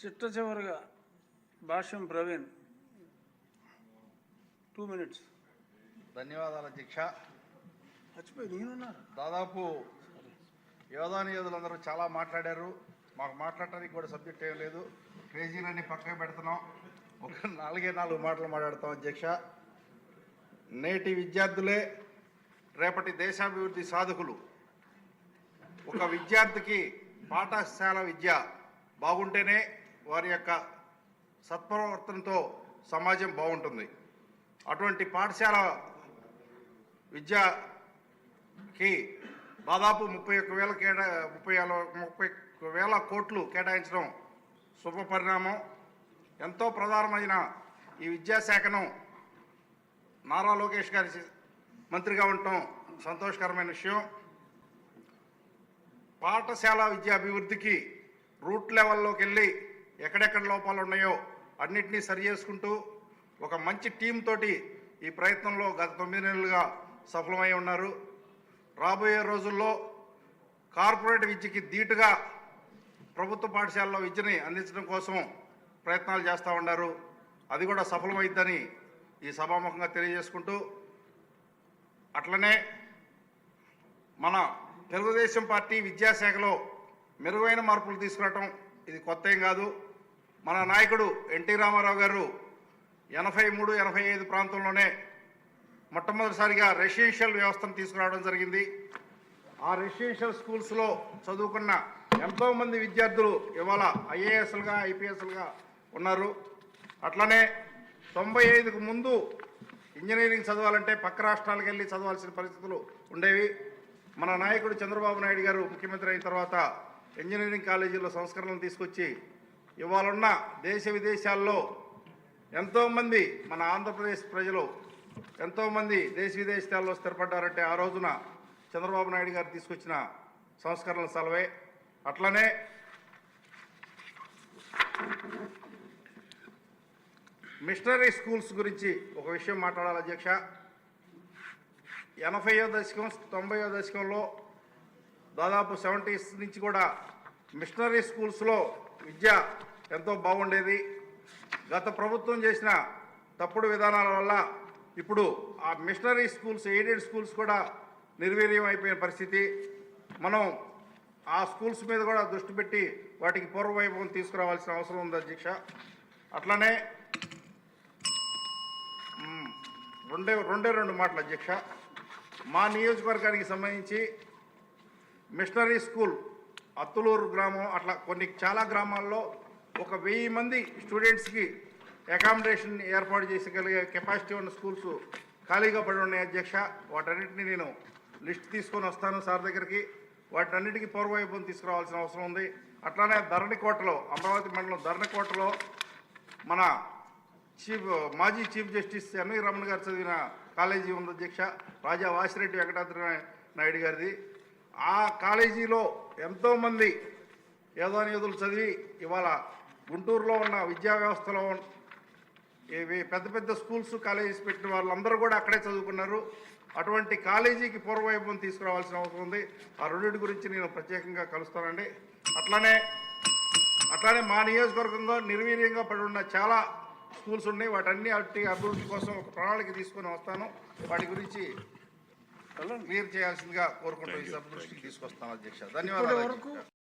చిట్ట చివరిగా భాష్యం Praveen. Two minutes ధన్యవాదాలు అధ్యక్ష మర్చిపోయి నేనున్నారు దాదాపు యోధాని యోధులందరూ చాలా మాట్లాడారు. మాకు మాట్లాడటానికి కూడా సబ్జెక్ట్ ఏం లేదు. క్రేజీలన్నీ పక్కకు పెడుతున్నాం. ఒక నాలుగే నాలుగు మాటలు మాట్లాడతాం అధ్యక్ష నేటి విద్యార్థులే రేపటి దేశాభివృద్ధి సాధకులు. ఒక విద్యార్థికి పాఠశాల విద్య బాగుంటేనే వారి యొక్క సత్ప్రవర్తనతో సమాజం బాగుంటుంది. అటువంటి పాఠశాల విద్యకి దాదాపు ముప్పై ఒక్క వేల కేటా ముప్పై ముప్పై వేల కోట్లు కేటాయించడం శుభ పరిణామం. ఎంతో ప్రధానమైన ఈ విద్యాశాఖను నారా లోకేష్ గారి మంత్రిగా ఉండటం సంతోషకరమైన విషయం. పాఠశాల విద్యా అభివృద్ధికి రూట్ లెవెల్లోకి వెళ్ళి ఎక్కడెక్కడ లోపాలు ఉన్నాయో అన్నిటినీ సరి చేసుకుంటూ ఒక మంచి టీం తోటి ఈ ప్రయత్నంలో గత తొమ్మిది నెలలుగా సఫలమై ఉన్నారు. రాబోయే రోజుల్లో కార్పొరేట్ విద్యకి ధీటుగా ప్రభుత్వ పాఠశాలలో విద్యని అందించడం కోసం ప్రయత్నాలు చేస్తూ ఉన్నారు. అది కూడా సఫలమైద్దని ఈ సభాముఖంగా తెలియజేసుకుంటూ అట్లనే మన తెలుగుదేశం పార్టీ విద్యాశాఖలో మెరుగైన మార్పులు తీసుకురావటం ఇది కొత్త ఏం కాదు. మన నాయకుడు ఎన్టీ రామారావు గారు ఎనభై మూడు ఎనభై ఐదు ప్రాంతంలోనే మొట్టమొదటిసారిగా రెసిడెన్షియల్ వ్యవస్థను తీసుకురావడం జరిగింది. ఆ రెసిడెన్షియల్ స్కూల్స్లో చదువుకున్న ఎంతోమంది విద్యార్థులు ఇవాళ ఐఏఎస్లుగా ఐపీఎస్లుగా ఉన్నారు. అట్లనే తొంభై ఐదుకు ముందు ఇంజనీరింగ్ చదవాలంటే పక్క రాష్ట్రాలకు వెళ్ళి చదవాల్సిన పరిస్థితులు ఉండేవి. మన నాయకుడు చంద్రబాబు నాయుడు గారు ముఖ్యమంత్రి అయిన తర్వాత ఇంజనీరింగ్ కాలేజీలో సంస్కరణలు తీసుకొచ్చి ఇవాళున్న దేశ విదేశాల్లో ఎంతోమంది మన ఆంధ్రప్రదేశ్ ప్రజలు ఎంతోమంది దేశ విదేశాల్లో స్థిరపడ్డారంటే ఆ రోజున చంద్రబాబు నాయుడు గారు తీసుకొచ్చిన సంస్కరణల సెలవే. అట్లనే మిషనరీ స్కూల్స్ గురించి ఒక విషయం మాట్లాడాలి అధ్యక్ష. ఎనభైయో దశకం తొంభైయో దశకంలో దాదాపు సెవెంటీస్ నుంచి కూడా మిషనరీ స్కూల్స్లో విద్య ఎంతో బాగుండేది. గత ప్రభుత్వం చేసిన తప్పుడు విధానాల వల్ల ఇప్పుడు ఆ మిషనరీ స్కూల్స్ ఎయిడెడ్ స్కూల్స్ కూడా నిర్వీర్యం అయిపోయిన పరిస్థితి. మనం ఆ స్కూల్స్ మీద కూడా దృష్టి పెట్టి వాటికి పూర్వవైభవం తీసుకురావాల్సిన అవసరం ఉంది అధ్యక్ష. అట్లనే రెండే రెండే రెండు మాటలు అధ్యక్ష. మా నియోజకవర్గానికి సంబంధించి మిషనరీ స్కూల్ అత్తులూరు గ్రామం అట్లా కొన్ని చాలా గ్రామాల్లో ఒక వెయ్యి మంది స్టూడెంట్స్కి అకామిడేషన్ ఏర్పాటు చేసగలిగే కెపాసిటీ ఉన్న స్కూల్స్ ఖాళీగా పడి ఉన్నాయి అధ్యక్ష. వాటన్నిటిని నేను లిస్ట్ తీసుకొని వస్తాను సార్ దగ్గరికి. వాటన్నిటికీ పూర్వవైభవం తీసుకురావాల్సిన అవసరం ఉంది. అట్లానే ధరణికోటలో అమరావతి మండలం ధరణికోటలో మన చీఫ్ మాజీ చీఫ్ జస్టిస్ ఎన్వి రమణ గారు చదివిన కాలేజీ ఉంది అధ్యక్ష. రాజా వాసిరెడ్డి వెంకటాద్రి నాయుడు గారిది. ఆ కాలేజీలో ఎంతోమంది ఏదోనిధులు చదివి ఇవాళ గుంటూరులో ఉన్న విద్యా వ్యవస్థలో ఇవి పెద్ద పెద్ద స్కూల్స్ కాలేజెస్ పెట్టిన వాళ్ళందరూ కూడా అక్కడే చదువుకున్నారు. అటువంటి కాలేజీకి పూర్వవైభవం తీసుకురావాల్సిన అవసరం ఉంది. ఆ రెండింటి గురించి నేను ప్రత్యేకంగా కలుస్తానండి. అట్లానే అట్లానే మా నియోజకవర్గంలో నిర్వీర్యంగా పడి ఉన్న చాలా స్కూల్స్ ఉన్నాయి. వాటన్ని అట్టి అభివృద్ధి కోసం ఒక ప్రణాళిక తీసుకొని వస్తాను. వాటి గురించి క్లియర్ చేయాల్సిందిగా కోరుకుంటూ ఈ సభ దృష్టికి తీసుకొస్తాను అధ్యక్ష. ధన్యవాదాలు.